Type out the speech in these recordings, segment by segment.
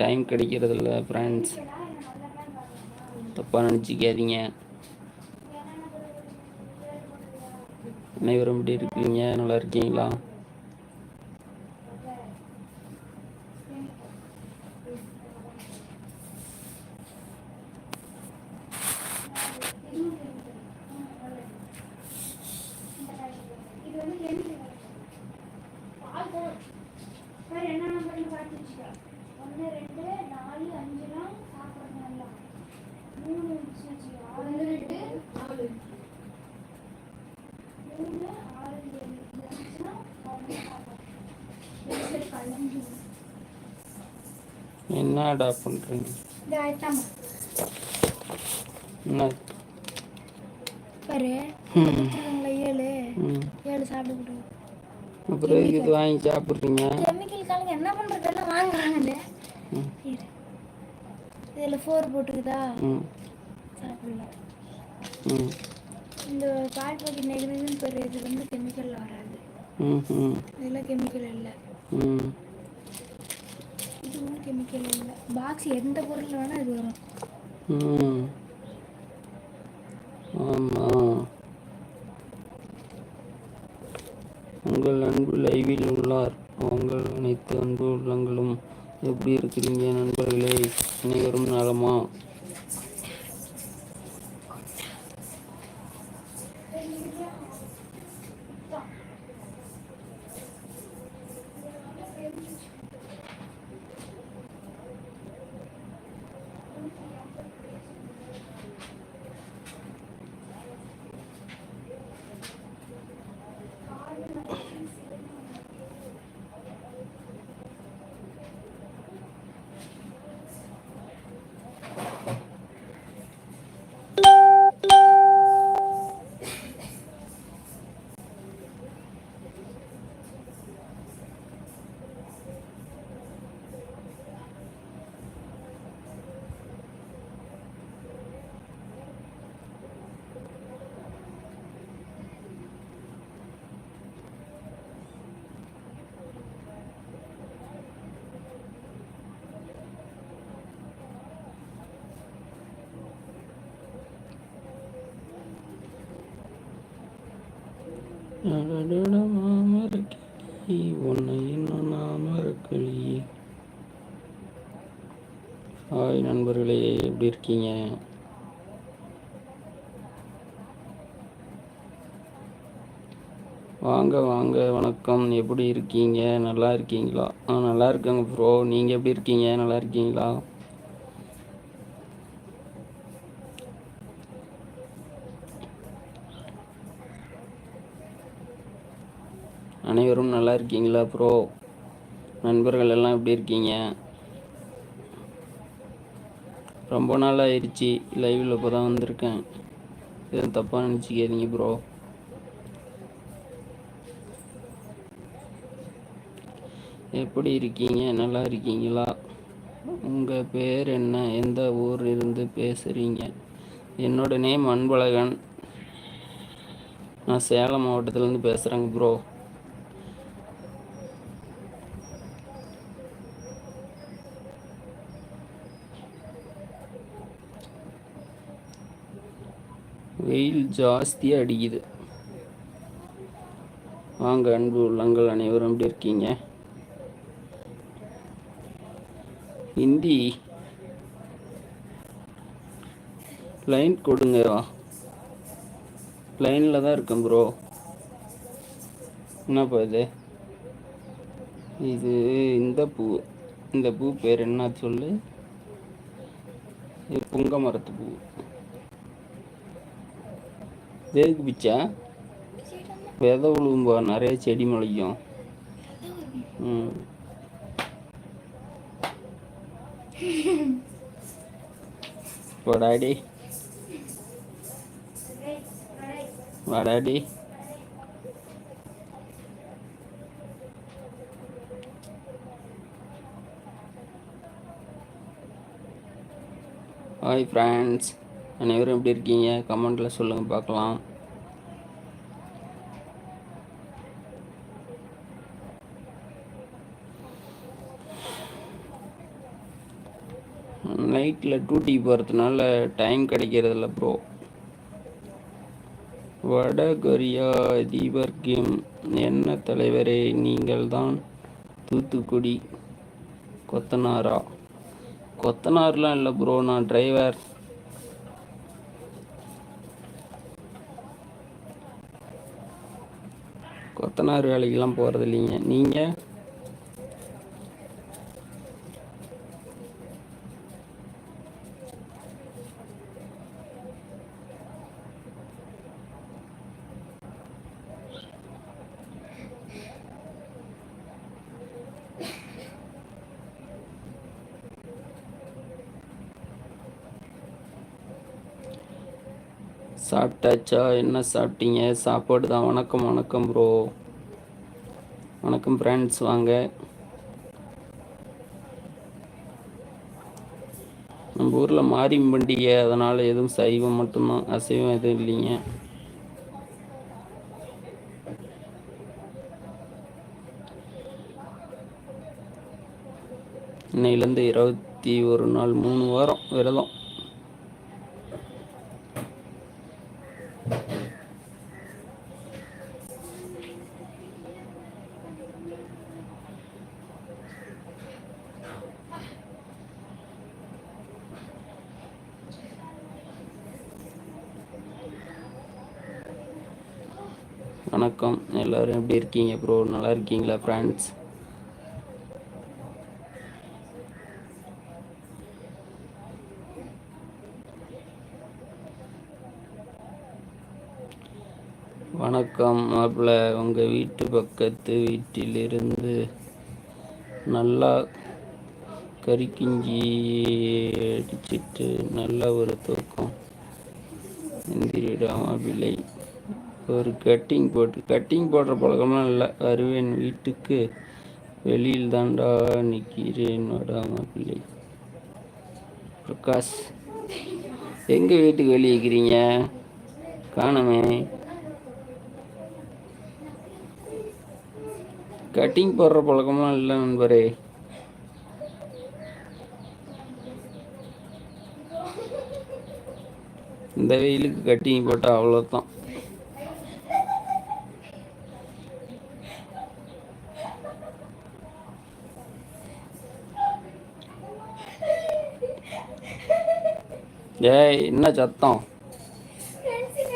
Time கிடைக்கிறதில்ல friends தப்பாக நினச்சிக்காதீங்க. அனைவரும் எப்படி இருக்கீங்க? நல்லா இருக்கீங்களா? என்ன நம்பர்னு பார்த்து வச்சுக்க ஒன்று ரெண்டு நாலு அஞ்சுலாம் சாப்பிட்றது நல்லா. மூணு இருந்துச்சு வச்சுக்க ஒன்று ரெண்டு நாலு மூணு ஆறு ஏழு இது இருந்துச்சுன்னா அவங்க சாப்பிட்றோம் கலந்து. என்னடா ஆயிட்டாமா என்ன? பாரு. ஏழு. ஏழு சாப்பிட்டு அப்புறம் இது வாங்கி சாப்பிட்றீங்க? கெமிக்கல் கலங்க என்ன பண்ணுறது எல்லாம் வாங்குறாங்கல்ல ம் இரு இதில் ஃபோர் போட்டுக்குதா? ம். சாப்பிடலாம். ம். இந்த பால் பாக்கெட் நெகிழ்வுன்னு பெரிய இது வந்து கெமிக்கல் வராது. ம் ம். இதெல்லாம் கெமிக்கல் இல்லை. ம். இதுவும் கெமிக்கல் இல்லை. பாக்ஸ் எந்த பொருள் வேணால் இது வரும். ம். ஆமாம் உங்கள் அன்பு லைவில் உள்ளார். உங்கள் அனைத்து அன்பு உள்ளங்களும் எப்படி இருக்கிறீங்க நண்பர்களே? அனைவரும் நலமா? அடடடா மாமரக்கிளி உன்னை இன்னும் நான் ஹாய் நண்பர்களே எப்படி இருக்கீங்க? வாங்க வாங்க வணக்கம். எப்படி இருக்கீங்க? நல்லா இருக்கீங்களா? ஆ நல்லா இருக்கேங்க ப்ரோ நீங்கள் எப்படி இருக்கீங்க? நல்லா இருக்கீங்களா? அனைவரும் நல்லா இருக்கீங்களா ப்ரோ நண்பர்கள் எல்லாம் எப்படி இருக்கீங்க? ரொம்ப நாள் ஆயிடுச்சு லைவில் இப்போ தான் வந்திருக்கேன். எதுவும் தப்பாக நினச்சிக்காதீங்க ப்ரோ எப்படி இருக்கீங்க? நல்லா இருக்கீங்களா? உங்கள் பேர் என்ன? எந்த ஊர் இருந்து பேசுகிறீங்க என்னோட நேம் அன்பழகன். நான் சேலம் மாவட்டத்துலேருந்து பேசுகிறேங்க ப்ரோ வெயில் ஜாஸ்தியாக அடிக்குது. வாங்க அன்பு உள்ளங்கள் அனைவரும் எப்படி இருக்கீங்க? ஹிந்தி லைன் கொடுங்க. லைனில் தான் இருக்கேன் ப்ரோ என்னப்பா இது? இது இந்த பூ. இந்த பூ பேர் என்ன சொல்லு? இது புங்க மரத்து பூ. இது எதுக்கு பிச்சா விதை உழுவும்பா நிறைய செடி முளைக்கும் ம் வாடாடி வாடாடி ஹாய் ஃப்ரெண்ட்ஸ் அனைவரும் எப்படி இருக்கீங்க? கமெண்ட்டில் சொல்லுங்கள் பார்க்கலாம். நைட்டில் டூட்டி போகிறதுனால டைம் கிடைக்கிறதில்ல ப்ரோ வட கொரியா தீபர் கிம் என்ன தலைவரே நீங்கள் தான் தூத்துக்குடி கொத்தனாரா? கொத்தனார்லாம் இல்லை ப்ரோ நான் டிரைவர் கொத்தனார் வேலைக்கெல்லாம் போகிறது இல்லைங்க. நீங்கள் சாப்பிட்டாச்சா? என்ன சாப்பிட்டீங்க? சாப்பாடு தான். வணக்கம் வணக்கம் ப்ரோ வணக்கம் ஃப்ரெண்ட்ஸ் வாங்க. நம்ம ஊரில் மாரி பண்டிகை அதனால் எதுவும் சைவம் மட்டும்தான் அசைவம் எதுவும் இல்லைங்க. இன்னையிலேருந்து இருபத்தி ஒரு நாள் மூணு வாரம் விரதம். வணக்கம். எல்லோரும் எப்படி இருக்கீங்க ப்ரோ நல்லா இருக்கீங்களா ஃப்ரெண்ட்ஸ் வணக்கம். மாப்பிள்ள உங்கள் வீட்டு பக்கத்து வீட்டிலிருந்து நல்லா கறிக்கிஞ்சி அடிச்சிட்டு நல்ல ஒரு தூக்கம். எந்திரிடா பிள்ளை ஒரு கட்டிங் போட்டு கட்டிங் போடுற பழக்கம்லாம் இல்லை. வருவேன் வீட்டுக்கு. வெளியில் தாண்டா நிற்கிறேன் வாடா மாப்பிள்ளை. பிரகாஷ் எங்கள் வீட்டுக்கு வெளியே இருக்கிறீங்க காணமே. கட்டிங் போடுற பழக்கம்லாம் இல்லை நண்பரே. இந்த வெயிலுக்கு கட்டிங் போட்டால் அவ்வளோதான் ஏய் என்ன சத்தம்? பென்சில்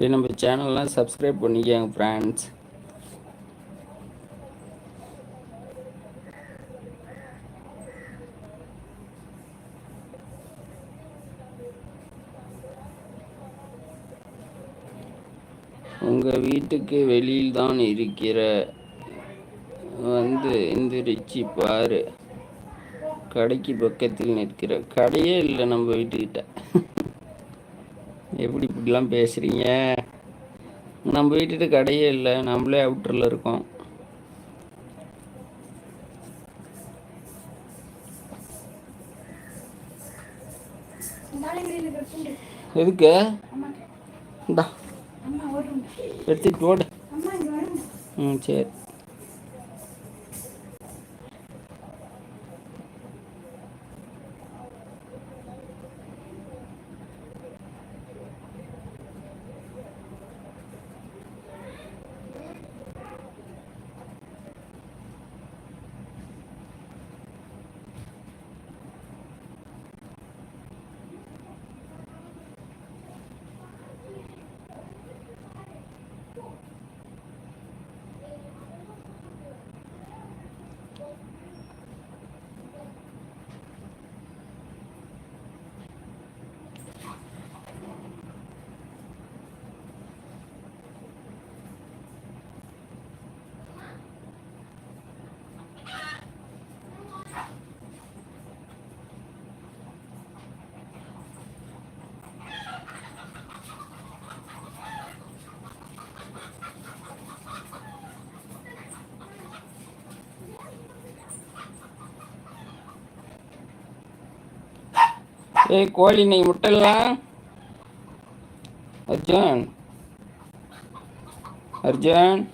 ஏ நம்ம சேனல்லாம் சப்ஸ்கிரைப் பண்ணிக்கோங்க ஃப்ரெண்ட்ஸ் உங்கள் வீட்டுக்கு வெளியில் தான் இருக்கிற. வந்து எந்திரிச்சு பாரு. கடைக்கு பக்கத்தில் நிற்கிற. கடையே இல்லை நம்ம வீட்டுக்கிட்ட. எப்படி இப்படிலாம் பேசுகிறீங்க நம்ம வீட்டுக்கிட்ட கடையே இல்லை. நம்மளே அவுட்டரில் இருக்கோம். எதுக்கு? இந்தா. எடுத்துட்டு போடு ம் சரி. ஏய் கோழி இன்னைக்கு முட்டைலாம் Arjun. Arjun.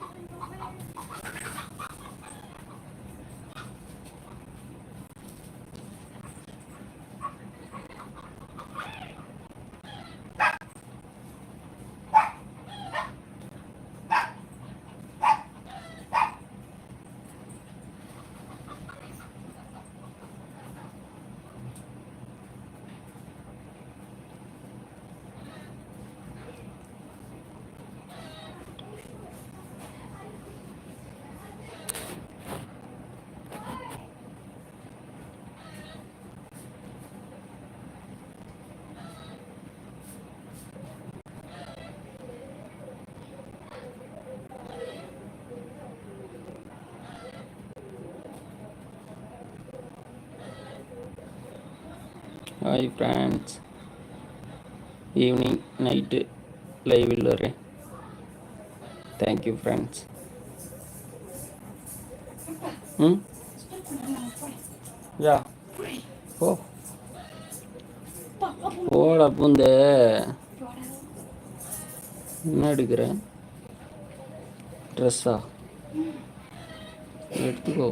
Hi friends evening night லைவில் வரேன் தேங்க்யூ ஃப்ரெண்ட்ஸ் ம் யா ஓ போட பூந்த. என்ன எடுக்கிற? ட்ரெஸ்ஸா எடுத்துக்கோ.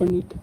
पंडित